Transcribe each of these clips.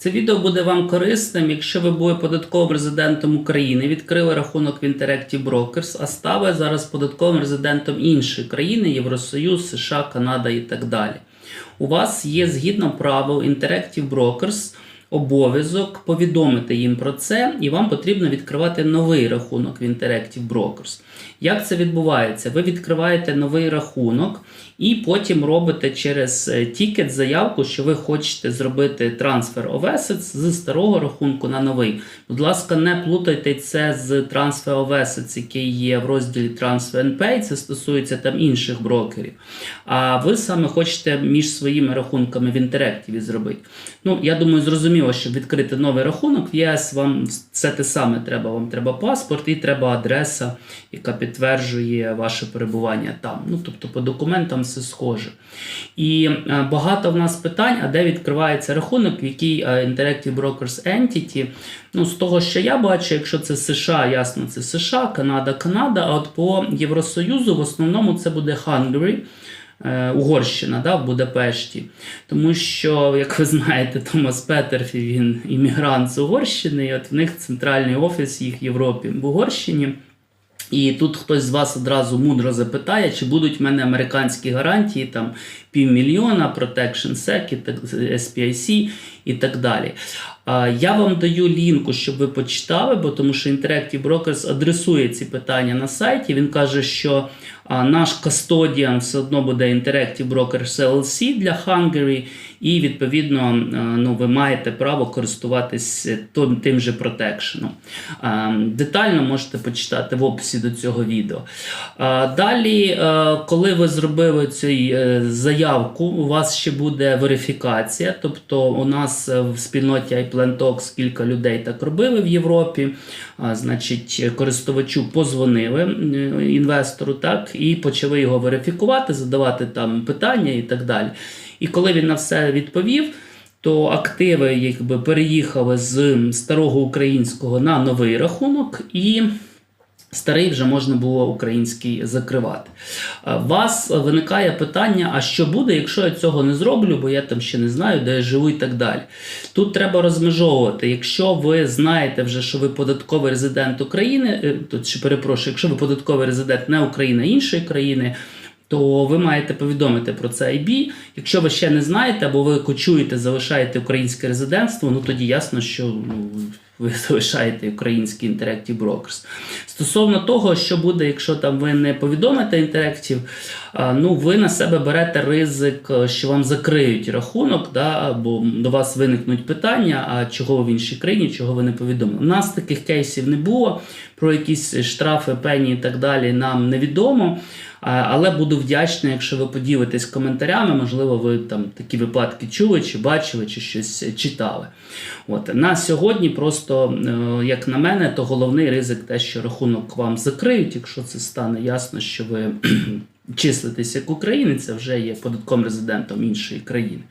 Це відео буде вам корисним, якщо ви були податковим резидентом України, відкрили рахунок в Interactive Brokers, а стали зараз податковим резидентом іншої країни, Євросоюз, США, Канада і так далі. У вас є згідно правил Interactive Brokers обов'язок повідомити їм про це, і вам потрібно відкривати новий рахунок в Interactive Brokers. Як це відбувається? Ви відкриваєте новий рахунок і потім робите через е, тікет заявку, що ви хочете зробити трансфер assets з старого рахунку на новий. Будь ласка, не плутайте це з of Assets, який є в розділі Transfer and Pay, це стосується там інших брокерів. А ви саме хочете між своїми рахунками в інтерактиві зробити. Ну, я думаю, зрозуміло, щоб відкрити новий рахунок в ЄС, вам все те саме треба. Вам треба паспорт і треба адреса, яка підтверджує ваше перебування там. Ну, тобто по документам все схоже. І е, багато в нас питань, а де відкривається рахунок, в якій е, Interactive Brokers Entity. Ну, з того, що я бачу, якщо це США, ясно, це США, Канада, Канада. А от по Євросоюзу в основному це буде Hungary. Е, Угорщина да, в Будапешті. Тому що, як ви знаєте, Томас Петерфі він іммігрант з Угорщини, і от в них центральний офіс їх в Європі в Угорщині. І тут хтось з вас одразу мудро запитає, чи будуть в мене американські гарантії, там півмільйона, Protection SEC, SPIC і так далі. Я вам даю лінку, щоб ви почитали, бо тому що Interactive Brokers адресує ці питання на сайті. Він каже, що наш кастодіан все одно буде Interactive Brokers LLC для Hungary, і відповідно ну, ви маєте право користуватись тим, же протекшеном. Детально можете почитати в описі до цього відео. Далі, коли ви зробили цю е, заявку, у вас ще буде верифікація. Тобто, у нас в спільноті iPlan Talks кілька людей так робили в Європі. Значить, користувачу позвонили інвестору, так, і почали його верифікувати, задавати там питання і так далі. І коли він на все відповів, то активи якби переїхали з старого українського на новий рахунок, і старий вже можна було український закривати. Е, вас виникає питання: а що буде, якщо я цього не зроблю, бо я там ще не знаю, де я живу і так далі. Тут треба розмежовувати. Якщо ви знаєте вже, що ви податковий резидент України, е, тут ще перепрошую, якщо ви податковий резидент не України, а іншої країни то ви маєте повідомити про це IB. Якщо ви ще не знаєте, або ви кочуєте, залишаєте українське резидентство, ну тоді ясно, що ну, ви залишаєте український Interactive Brokers. Стосовно того, що буде, якщо там ви не повідомите Interactive, ну ви на себе берете ризик, е, що вам закриють рахунок, да, або до вас виникнуть питання, а чого ви в іншій країні, чого ви не повідомили. У нас таких кейсів не було, про якісь штрафи, пені і так далі нам невідомо. Але буду вдячний, якщо ви поділитесь коментарями. Можливо, ви там такі випадки чули, чи бачили, чи щось читали. От на сьогодні, просто е, як на мене, то головний ризик те, що рахунок вам закриють, якщо це стане ясно, що ви числитесь як українець, а вже є податковим резидентом іншої країни.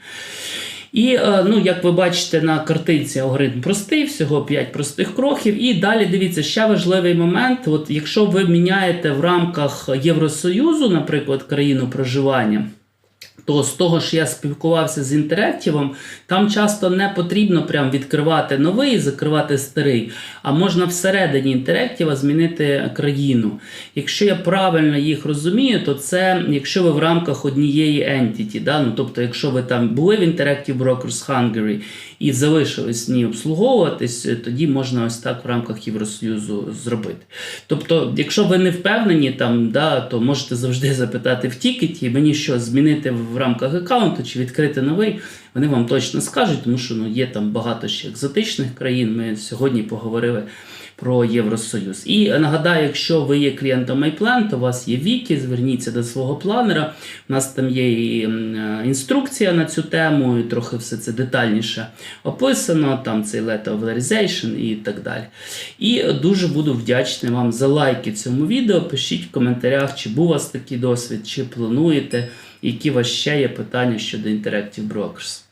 І е, ну, як ви бачите на картинці, алгоритм простий, всього 5 простих кроків. І далі дивіться, ще важливий момент. От Якщо ви міняєте в рамках Євросоюзу, наприклад, країну проживання. То з того, що я спілкувався з інтерактивом, там часто не потрібно прям відкривати новий і закривати старий, а можна всередині інтерактива змінити країну. Якщо я правильно їх розумію, то це якщо ви в рамках однієї entity, да? ну, тобто, якщо ви там були в Interactive Brokers Hungary і залишились в ній обслуговуватись, тоді можна ось так в рамках Євросоюзу зробити. Тобто, якщо ви не впевнені, там, да, то можете завжди запитати в тікеті, мені що змінити в рамках аккаунту чи відкрити новий, вони вам точно скажуть, тому що ну, є там багато ще екзотичних країн. Ми сьогодні поговорили про Євросоюз. І нагадаю, якщо ви є клієнтом MyPlan, то у вас є Вікі, зверніться до свого планера. У нас там є і е, інструкція на цю тему, і трохи все це детальніше описано. Там цей letter of authorization і так далі. І дуже буду вдячний вам за лайки цьому відео. Пишіть в коментарях, чи був у вас такий досвід, чи плануєте, які у вас ще є питання щодо Interactive Brokers.